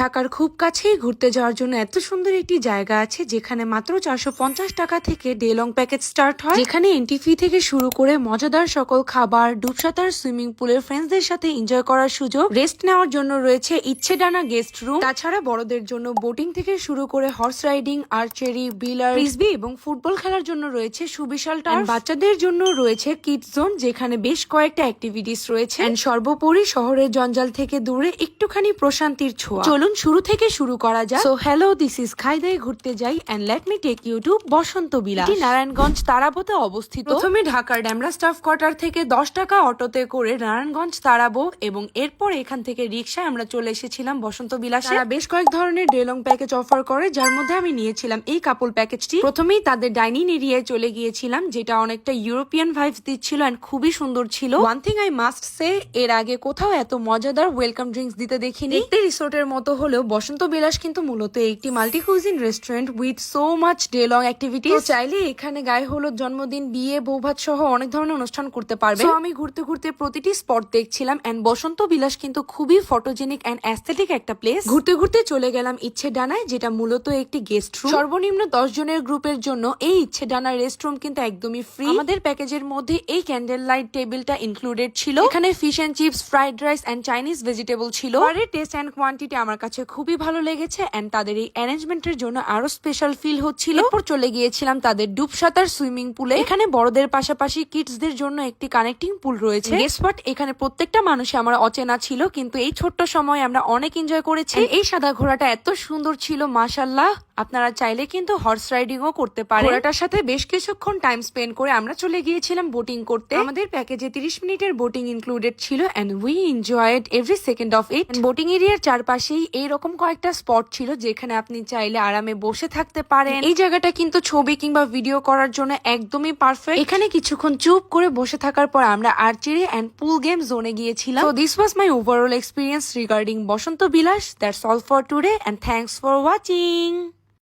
ঢাকার খুব কাছেই ঘুরতে যাওয়ার জন্য এত সুন্দর একটি জায়গা আছে, যেখানে মাত্র চারশো পঞ্চাশ টাকা থেকে ডে লং প্যাকেজ স্টার্ট হয়। যেখানে এন্ট্রি ফি থেকে শুরু করে মজাদার সকল খাবার ডুবসাঁতার সুইমিং পুলের ফ্রেন্ডসদের সাথে এনজয় করার সুযোগ রেস্ট নেওয়ার জন্য রয়েছে ইচ্ছে ডানা গেস্ট রুম তাছাড়া বড়দের জন্য বোটিং থেকে শুরু করে হর্স রাইডিং আর্চারি বিলার ফ্রিসবি এবং ফুটবল খেলার জন্য রয়েছে সুবিশাল টার্ফ বাচ্চাদের জন্য রয়েছে কিড জোন যেখানে বেশ কয়েকটা অ্যাক্টিভিটিস রয়েছে। সর্বোপরি শহরের জঞ্জাল থেকে দূরে একটুখানি প্রশান্তির ছোঁয়া। চলুন শুরু থেকে শুরু করা যাক। সো হ্যালো দিস ইজ খাইদাই ঘুরতে যাই and let me take you to Basanta Bilash. এটি নারায়ণগঞ্জ তারাবোতে অবস্থিত। প্রথমে ঢাকার ড্যামরা স্টাফ কোয়ার্টার থেকে দশ টাকা অটোতে করে নারায়ণগঞ্জ তারাবো এবং এরপর এখান থেকে রিক্সায় আমরা চলে এসেছিলাম বসন্ত বিলাসে। তারা বেশ কয়েক ধরনের ডেলং প্যাকেজ অফার করে যার মধ্যে আমি নিয়েছিলাম এই কাপল প্যাকেজটি প্রথমেই তাদের ডাইনিং এরিয়ায় চলে গিয়েছিলাম যেটা অনেকটা ইউরোপিয়ান ভাইবস দিচ্ছিল এন্ড খুবই সুন্দর ছিল। One thing I must say এর আগে কোথাও এত মজাদার ওয়েলকাম ড্রিঙ্কস দিতে দেখিনি। রিসোর্টের মতো হলেও বসন্ত বিলাস কিন্তু মূলত একটি multi cuisine restaurant with so much day long activity চাইলে এখানে গায়ে হলুদ জন্মদিন বিয়ে বৌভাত সহ অনেক ধরনের অনুষ্ঠান করতে পারবে। আমি ঘুরতে ঘুরতে প্রতিটি স্পট দেখছিলাম অ্যান্ড বসন্ত বিলাস কিন্তু খুবই ফটোজেনিক অ্যান্ড অ্যাস্থেটিক একটা প্লেস ঘুরতে ঘুরতে চলে গেলাম ইচ্ছে ডানায় যেটা মূলত একটি গেস্ট রুম সর্বনিম্ন দশ জনের গ্রুপের জন্য এই ইচ্ছে ডানার রেস্ট রুম কিন্তু একদমই ফ্রি আমাদের প্যাকেজের মধ্যে এই ক্যান্ডেল লাইট টেবিলটা ইনক্লুডেড ছিল। এখানে fish and chips fried rice and Chinese vegetable ছিল। খাবারের টেস্ট অ্যান্ড কোয়ান্টিটি আমার কাছে খুবই ভালো লেগেছে এন্ড তাদের এই অ্যারেঞ্জমেন্টের জন্য আরও স্পেশাল ফিল হচ্ছিল। এরপর চলে গিয়েছিলাম তাদের ডুবসাঁতার সুইমিং পুলে এখানে বড়দের পাশাপাশি কিডসদের জন্য একটি কানেক্টিং পুল রয়েছে। গেসপাট এখানে প্রত্যেকটা মানুষে আমার অচেনা ছিল কিন্তু এই ছোট্ট সময় আমরা অনেক এনজয় করেছি। এই সাদা ঘোড়াটা এত সুন্দর ছিল মাশাল্লাহ আপনারা চাইলে কিন্তু হর্স রাইডিং ও করতে পারেন। ঘোড়াটার সাথে বেশ কিছুক্ষণ টাইম স্পেন্ড করে আমরা চলে গিয়েছিলাম বোটিং করতে। আমাদের প্যাকেজে 30 মিনিটের বোটিং ইনক্লুডেড ছিল and we enjoyed every second of it boating এরিয়ার চারপাশেই এইরকম কয়েকটা স্পট ছিল যেখানে আপনি চাইলে আরামে বসে থাকতে পারেন। এই জায়গাটা কিন্তু ছবি কিংবা ভিডিও করার জন্য একদমই পারফেক্ট এখানে কিছুক্ষণ চুপ করে বসে থাকার পর আমরা আর্চারি এন্ড পুল গেম জোনে গিয়েছিলাম। তো this was my overall experience regarding Basanta Bilash. That's all for today and thanks for watching